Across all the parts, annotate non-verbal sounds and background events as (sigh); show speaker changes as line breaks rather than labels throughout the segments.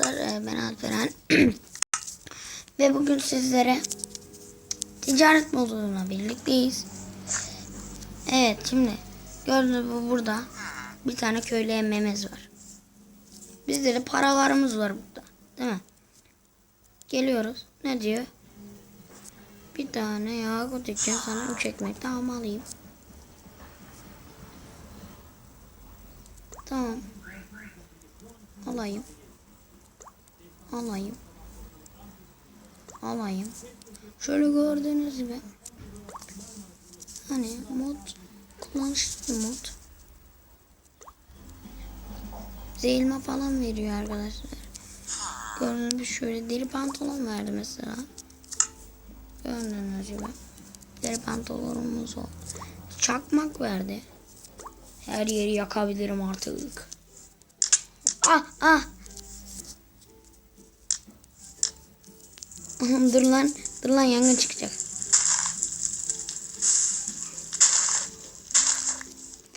Ee, Ben Alperen. (clears throat) Ve bugün sizlere ticaret moduna birlikteyiz. Evet şimdi gördüğünüz gibi burada bir tane köylü emmemiz var. Bizde de paralarımız var burada. Değil mi? Geliyoruz. Ne diyor? Bir tane yakut için sana üç ekmek daha alayım. Tamam. Alayım. Alayım. Alayım. Şöyle gördüğünüz gibi. Hani mod kullanışlı mod. Zeyilme falan veriyor arkadaşlar. Gördüğünüz gibi şöyle deri pantolon verdi mesela. Gördüğünüz gibi. Deri pantolonumuz oldu. Çakmak verdi. Her yeri yakabilirim artık. Ah ah. (laughs) dur lan. Dur lan yangın çıkacak.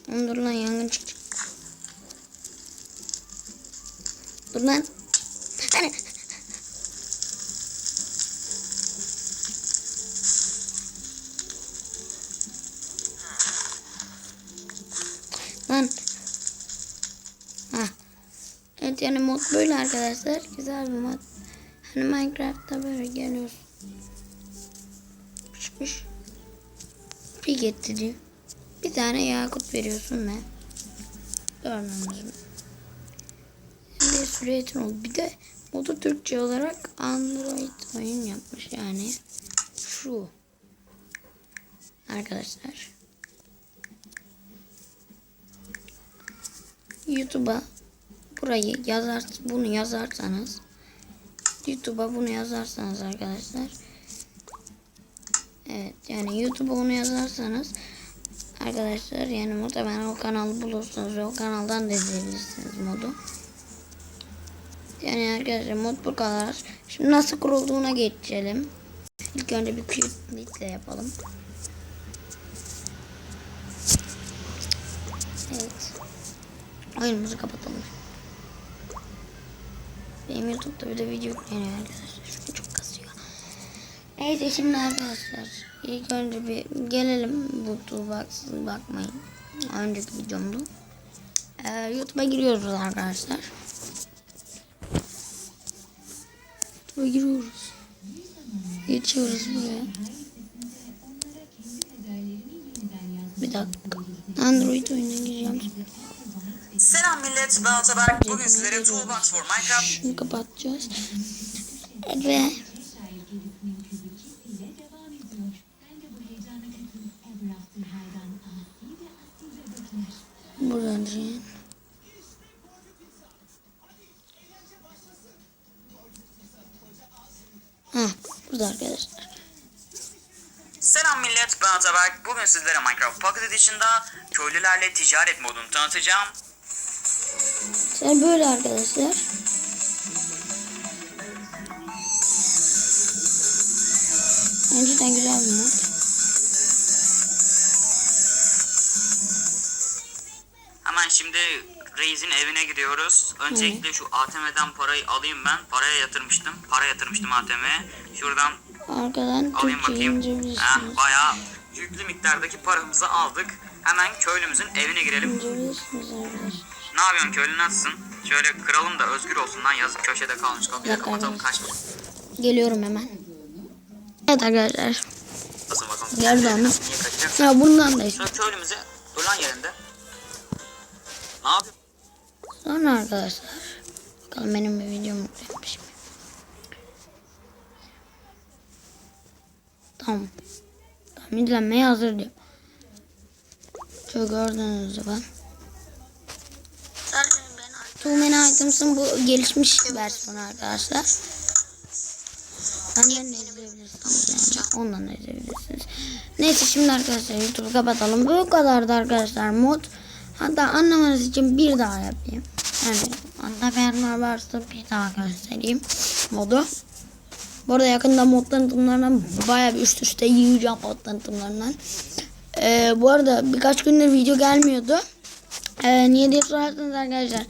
Dur lan yangın çıkacak. Dur lan. Hani. (laughs) Lan. Ha. Evet yani mod böyle arkadaşlar. Güzel bir mod. Hani Minecraft'ta böyle geliyorsun. Pişmiş. Bir getti diyor. Bir tane yakut veriyorsun ve görmemiz mi? Bir sürü etin oldu. Bir de modu Türkçe olarak Android oyun yapmış yani. Şu. Arkadaşlar. YouTube'a burayı yazar bunu yazarsanız YouTube'a bunu yazarsanız arkadaşlar Evet yani YouTube'a bunu yazarsanız arkadaşlar yani muhtemelen o kanalı bulursunuz ve o kanaldan da izleyebilirsiniz modu. Yani arkadaşlar mod bu kadar. Şimdi nasıl kurulduğuna geçelim. İlk önce bir kilitlikle yapalım. Evet. Oyunumuzu kapatalım. Benim YouTube'da bir de video yükleniyor arkadaşlar. Şu çok kasıyor. Neyse şimdi arkadaşlar. ilk önce bir gelelim. Bu toolbox'a bakmayın. Önceki videomdu. Ee, YouTube'a giriyoruz arkadaşlar. YouTube'a giriyoruz. Geçiyoruz buraya. Bir dakika. Android oyununa gireceğim.
Selam millet, ben Ataberk. Bugün sizlere Toolbox for Minecraft
Şunu kapatacağız. Ve buradan. Ha, burada arkadaşlar.
Selam millet, ben Ataberk. Bugün sizlere Minecraft Pocket Edition'da köylülerle ticaret modunu tanıtacağım.
Sen böyle arkadaşlar. Önceden güzel bir mod.
Hemen şimdi Reis'in evine gidiyoruz. Öncelikle şu ATM'den parayı alayım ben. Paraya yatırmıştım. Para yatırmıştım ATM'ye. Şuradan
Arkadan
alayım bakayım. Heh, bayağı yüklü miktardaki paramızı aldık. Hemen köylümüzün evine girelim.
İndirebilirsiniz arkadaşlar.
Ne yapıyorsun köylü nasılsın? Şöyle kıralım da özgür olsun lan yazık köşede kalmış
Yok,
kapatalım
hayır.
kaçma.
Geliyorum hemen. Evet arkadaşlar.
Nasıl bakalım?
Onu?
Kaçacaksın?
Ya bundan da işte.
Şöyle köylümüze dur lan yerinde. Ne yapıyorsun?
Sonra arkadaşlar. Bakalım benim bir videom yüklenmiş mi? Tamam. Tamam izlenmeye hazır diyor. Şöyle gördüğünüz gibi. Too many items'ın bu gelişmiş versiyonu arkadaşlar. Benden de izleyebilirsiniz yani. Ondan da izleyebilirsiniz. Neyse şimdi arkadaşlar YouTube'u kapatalım. Bu kadardı arkadaşlar mod. Hatta anlamanız için bir daha yapayım. Yani anlamayanlar varsa bir daha göstereyim modu. Bu arada yakında mod tanıtımlarından bayağı bir üst üste yiyeceğim mod tanıtımlarından. Ee, bu arada birkaç gündür video gelmiyordu. Ee, niye diye sorarsanız arkadaşlar.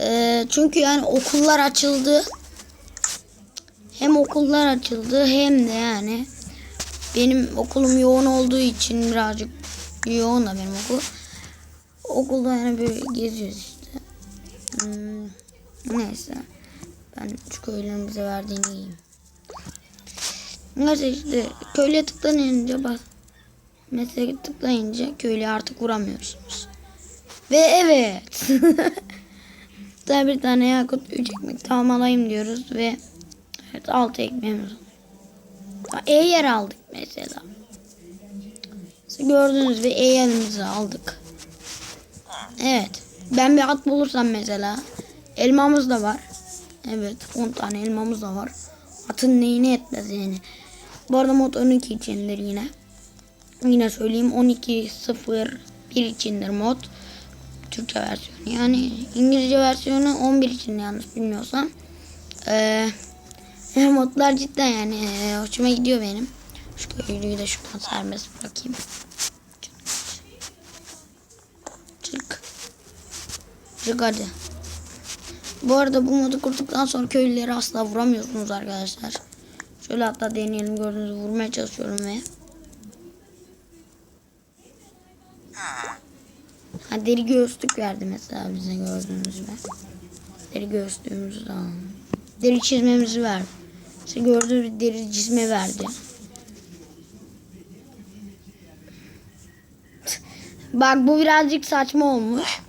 Ee, çünkü yani okullar açıldı. Hem okullar açıldı hem de yani benim okulum yoğun olduğu için birazcık yoğun da benim okul. Okulda yani böyle geziyoruz işte. Hmm, neyse. Ben şu köylünün bize verdiğini yiyeyim. Neyse işte köylüye tıklanınca bak. Mesela tıklayınca köylüye artık vuramıyorsunuz. Ve evet. (laughs) Daha bir tane yakut 3 ekmek tamamlayayım diyoruz ve evet 6 ekmeğimiz. Ha, E yer aldık mesela. Siz gördünüz ve E yerimizi aldık. Evet. Ben bir at bulursam mesela. Elmamız da var. Evet 10 tane elmamız da var. Atın neyine etmez yani. Bu arada mod 12 içindir yine. Yine söyleyeyim 12.01 içindir mod. Türkçe versiyonu. Yani İngilizce versiyonu 11 için yanlış bilmiyorsam. Ee, (laughs) modlar cidden yani e, hoşuma gidiyor benim. Şu köylüyü de şuradan serbest bırakayım. Çık. Çık hadi. Bu arada bu modu kurduktan sonra köylüleri asla vuramıyorsunuz arkadaşlar. Şöyle hatta deneyelim gördüğünüz gibi vurmaya çalışıyorum ve Ha, deri göğüslük verdi mesela bize gördüğünüz gibi. Deri göğüslüğümüzü de. Deri çizmemizi verdi. İşte gördüğünüz deri çizme verdi. Bak bu birazcık saçma olmuş.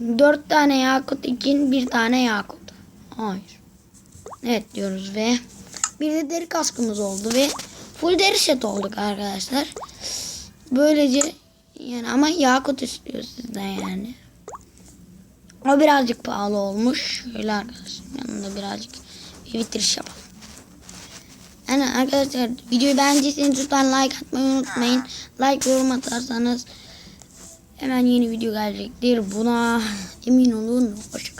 Dört tane yakut için bir tane yakut. Hayır. Evet diyoruz ve bir de deri kaskımız oldu ve full deri set olduk arkadaşlar. Böylece yani ama yakut istiyor sizden yani. O birazcık pahalı olmuş. Şöyle arkadaşlar yanında birazcık bir bitiriş yapalım. Yani arkadaşlar videoyu beğendiyseniz lütfen like atmayı unutmayın. Like yorum atarsanız hemen yeni video gelecektir. Buna emin olun. Hoşçakalın.